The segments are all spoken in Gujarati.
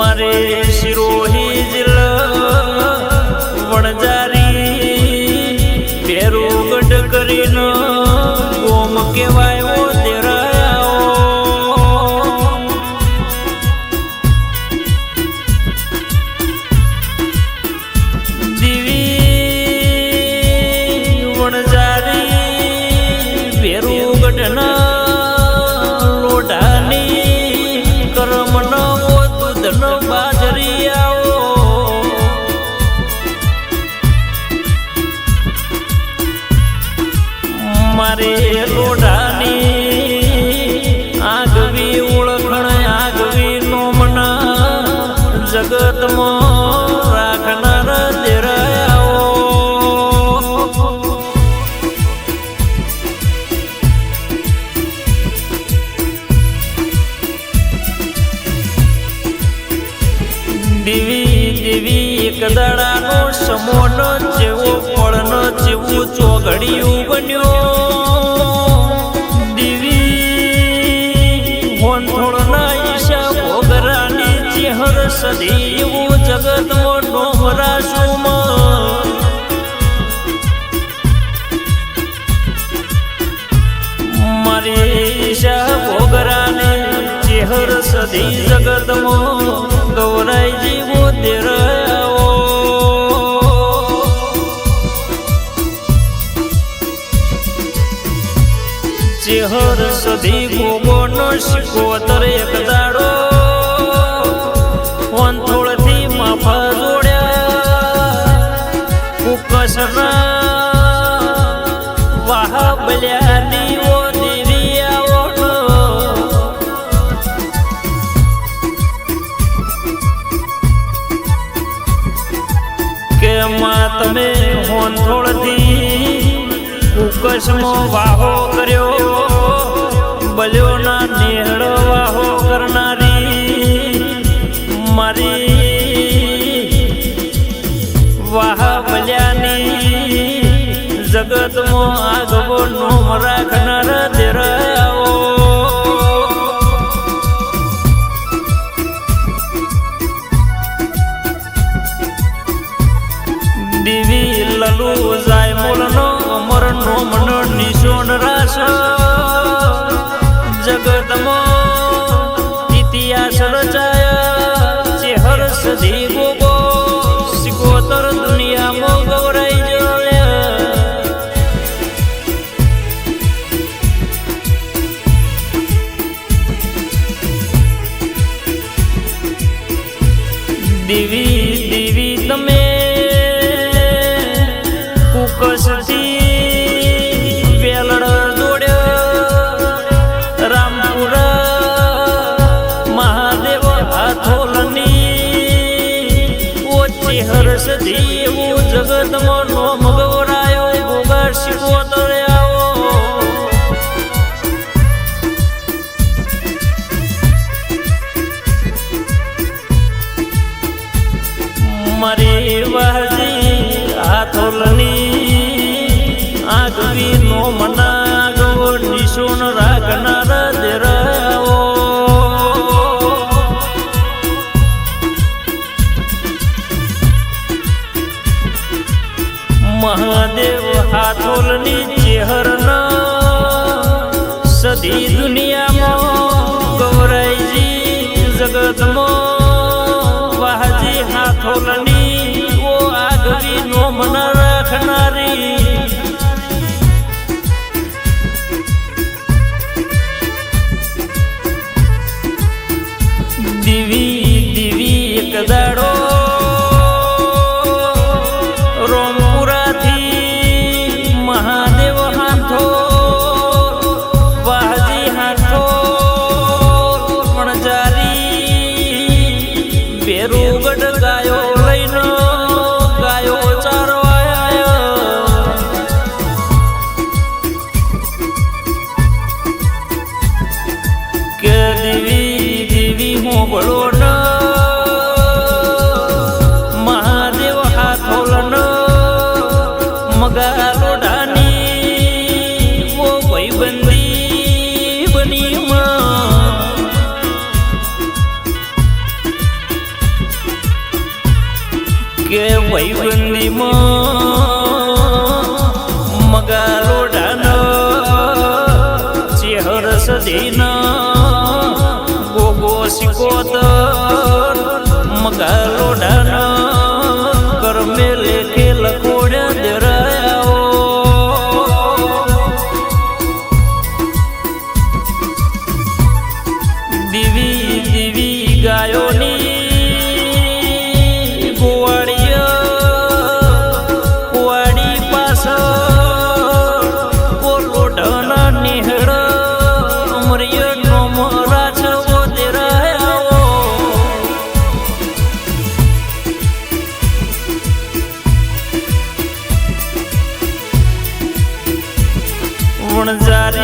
મારે શિરોહી જિલ્લા વણજારી ભેરુગઢ કરીને જગતમાં રાખનાર દેરાયાઓ. દેવી દેવી એક દાડાનો સમોનો જેવો ફળનો જેવું ચોઘડિયું ચેહર સદી એવું જગતમાં નોમરાશુમાં મારી ઈશા ભોગરાને ચેહર સદી જગતમાં ગૌરાઈ ચેહર સદી ગોગોનો શિકોતર એક દાડો તમે હોનથોળથી કુકસમો વાહો કર્યો. ઓછી હર્ષ દેવું જગતમાં મગવરાયો ગૌરાયો ગોગા તરે આવો મારી વાજી હાથોલની આગવી નો મના ગો નિશુન રાખનાર હાથોલની ઓ આગવી નો મન રાખનારી. દીવી દીવી એક દાડો રોમપુરાથી મહાદેવ ભાઈબંધી વૈવની માં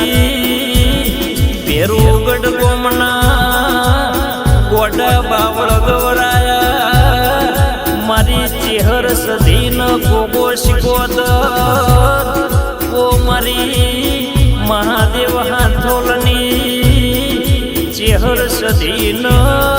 વણઝારી ભેરુગઢ ગોમના ગોડા બાવળ ગવરાયા. મારી ચેહર સધીન ગોગો શિકોદર ઓ મારી મહાદેવ હાથોલની ચેહર સધી મરેડા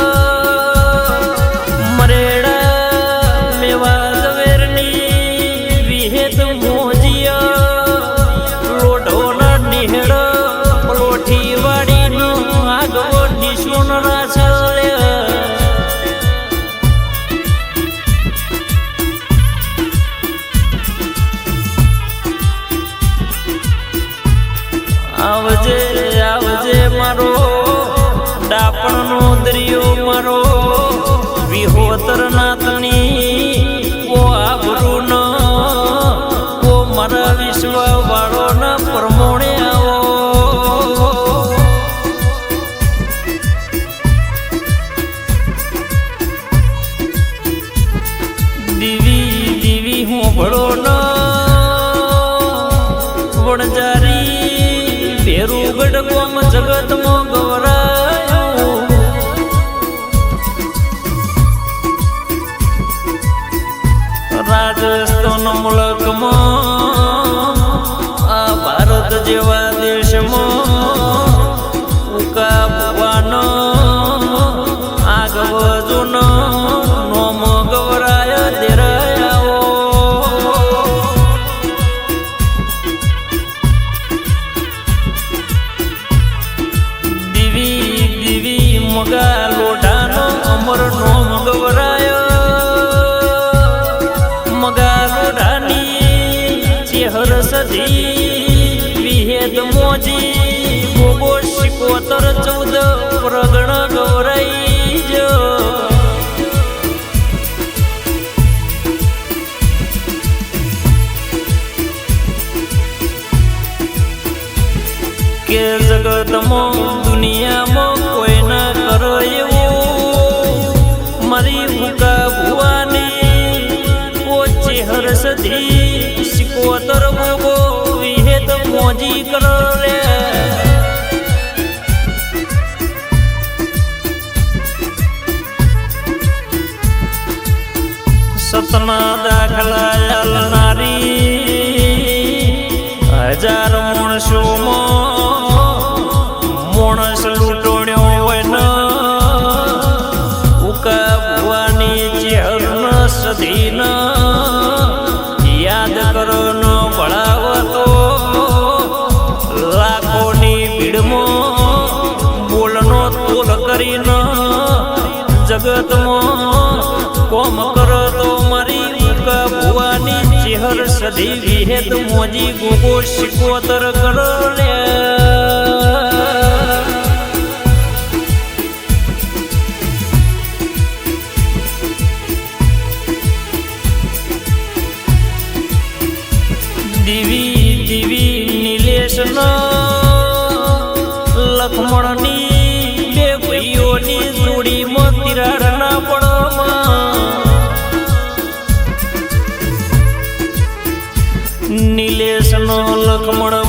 મારો વિહોતર નાતની ઓ આબરૂ ન ઓ મારા વિશ્વ વાળો ના પરમોણે આવો. દીવી દીવી હું ભળો ન વણજારી, ભેરુગઢ ગોમ જગતમાં ગવરાયો દેશમાં ઉકા ભુવન આગવ જૂન, નોમ ગવરાય દેરાયાઓ દીવી દીવી મગા લોઢાનો અમર નોમ ગવરાય. મગા લોઢાની ચેહર સધી વિહેદ મોજી ગોગો શિકોતર ચૌદ, પ્રગણ ગૌરાઈ જ. કે જગતમાં દુનિયામાં કોઈ ના કરો એવું. મારી ભૂકા ભુવાની ઓછી હરસધી સિકોતર સતના દાખલા યાલનારી હજાર માણસોમાં માણસ લૂંટોણ્યો હોય ન ઉકા ભુવાની ચેહર સધી ન યાદ કરો ન ભળાવતો લાખોની ભીડમાં બોલનો તોલ કરીને જગતમાં કોમ તો ચેહર સધી વિહેદ મોજી ગોગો શિકોતર કરો લે. દીવી, દિવી નીલેશ લખમણની બે ભાઈઓની જોડી તિરાડ નો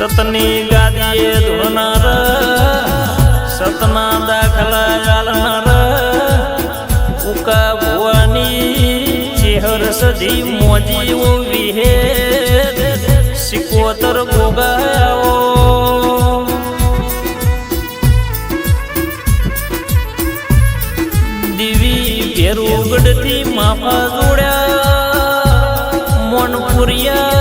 સતની ગાદીએ ધોનાર સતના દાખલા ગાલનાર ઉકા ભુવાની ચેહર સધી મોજી વિહે સિકોતર ભોગાઓ દીવી ભેરુગડથી માફા જોડ્યા, મોનપુરિયા